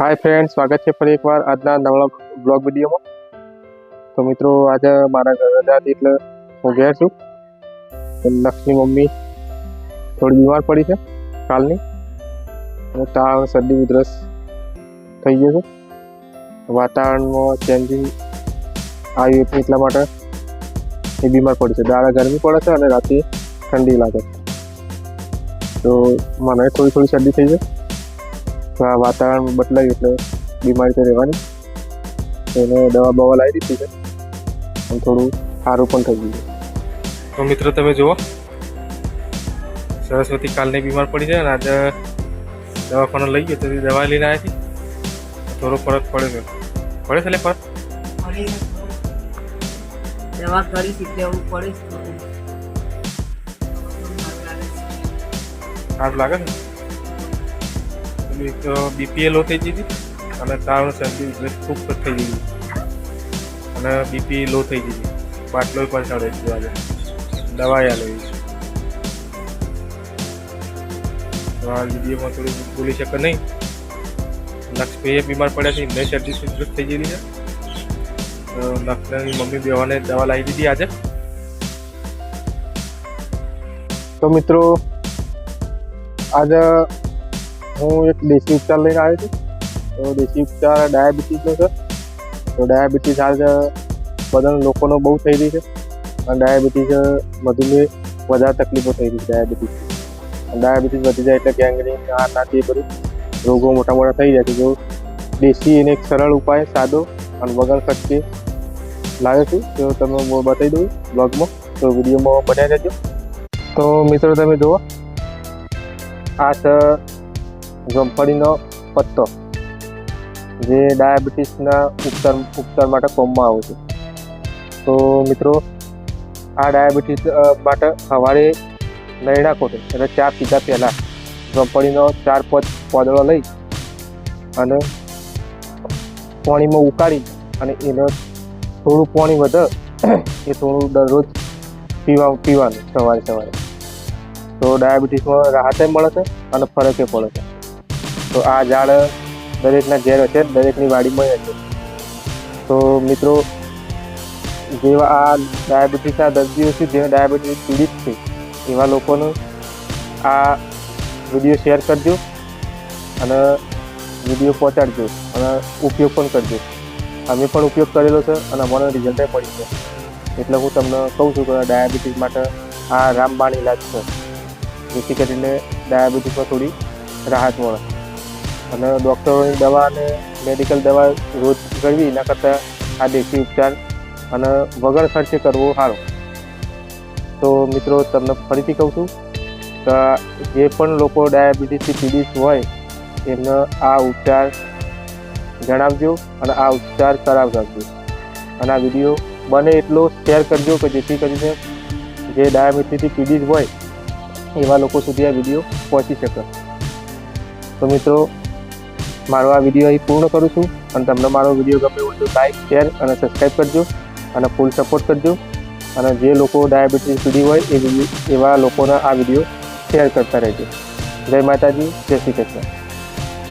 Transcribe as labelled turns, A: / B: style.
A: હાય friend સ્વાગત છે ફરી એકવાર આજના નવા બ્લોગ વિડીયોમાં. તો મિત્રો, આજે મારા ઘર રજા એટલે હું ઘેર છું. લક્ષ્મી મમ્મી થોડી બીમાર પડી છે કાલની. અને તાવ, શરદી, ઉધરસ થઈ ગયો છે. વાતાવરણમાં ચેન્જિંગ આવ્યું હતું એટલા માટે એ બીમાર પડી છે. દાડા ગરમી પડે છે અને રાતે ઠંડી લાગે છે. તો મને થોડી થોડી શરદી થઈ છે. વાતાવરણ બદલાયું એટલે બીમારી તો રહેવાની. એને દવા બવા લાવી દીધી છે. અને થોડું સારું પણ થઈ ગયું તો મિત્રો તમે જુઓ. સરસ્વતી કાલની બીમાર પડી છે અને આજે દવાખાને લઈ ગયો તો દવા લઈને આવી હતી થોડો ફરક પડે છે. પડે છે એટલે ફરક?
B: દવા કરી પડે
A: સારું લાગે છે? એક તો બીપીએ લો થઈ ગઈ હતી અને તાવ શરદી ખૂબ થઈ ગઈ અને બીપી લો થઈ હતી. બાટલો પણ ચડે છે આજે. દવાઈ લેવી તો આ વિડીયોમાં થોડું બોલી શકે નહીં. લક્ષ્મીએ બીમાર પડ્યા છે એમને શરદી ઉધરસ થઈ ગયેલી છે. તો લક્ષ્મીની મમ્મી બેવાને દવા લાવી દીધી આજે. તો મિત્રો, આજે હું એક દેશી ઉપચાર લઈને આવ્યો છું. તો દેશી ઉપચાર ડાયાબિટીસનો છે. તો ડાયાબિટીસ આજે બધા લોકોનો બહુ થઈ રહી છે. અને ડાયાબિટીસ મધુમેહ વધારે તકલીફો થઈ રહી છે ડાયાબિટીસ ડાયાબિટીસ વધી જાય એટલે ગેંગરીન આ નાથી બધું રોગો મોટા મોટા થઈ જાય છે. જો દેશી એને એક સરળ ઉપાય સાદો અને વગર ખર્ચે લાવ્યો છું. તો તમે બતાવી દઉં બ્લોગમાં તો વિડીયોમાં બન્યા દેજો તો મિત્રો તમે જુઓ, આ છે ગમફળીનો પત્તો, જે ડાયાબિટીસના ઉપચાર ઉપચાર માટે કોમમાં આવે છે. તો મિત્રો, આ ડાયાબિટીસ માટે સવારે નૈણા કોટે એટલે ચા પીધા પહેલાં મગફળીનો ચાર, પાંચ પોદળો લઈ અને પાણીમાં ઉકાળી અને એનો થોડું પાણી વધે, એ થોડું દરરોજ પીવા, પીવાનું સવારે સવારે. તો ડાયાબિટીસમાં રાહતે મળે છે અને ફરકે પડે છે. તો આ ઝાડ દરેકના ઘેર હશે, દરેકની વાડીમાં હશે. તો મિત્રો, જેવા આ ડાયાબિટીસના દર્દીઓ છે, જેને ડાયાબિટીસ પીડિત છે, એવા લોકોને આ વીડિયો શેર કરજો અને વીડિયો પહોંચાડજો અને ઉપયોગ પણ કરજો. અમે પણ ઉપયોગ કરેલો છે અને મને રિઝલ્ટ પડી છે. એટલે હું તમને કહું છું કે ડાયાબિટીસ માટે આ રામબાણ ઇલાજ છે. જેથી કરીને ડાયાબિટીસમાં થોડી રાહત મળે. અને ડૉક્ટરોની દવા અને મેડિકલ દવા રોજ કરવી, એના કરતાં આ દેશી ઉપચાર અને વગર ખર્ચે કરવો સારો. તો મિત્રો, તમને ફરીથી કહું છું કે જે પણ લોકો ડાયાબિટીસથી પીડિત હોય, એમને આ ઉપચાર જણાવજો અને આ ઉપચાર કરાવજો. અને આ વીડિયો બને એટલો શેર કરજો કે જેથી કરીને જે ડાયાબિટીસથી પીડિત હોય, એવા લોકો સુધી આ વીડિયો પહોંચી શકે. તો મિત્રો મારો આ વીડિયો અહીં પૂર્ણ કરું છું અને તમને મારો વીડિયો ગમે હોય તો લાઈક શેર અને સબસ્ક્રાઈબ કરજો અને ફૂલ સપોર્ટ કરજો. અને જે લોકો ડાયાબિટીસ સુધી હોય એ એવા લોકોને આ વીડિયો શેર કરતા રહેજો. જય માતાજી, જય શ્રી કૃષ્ણ.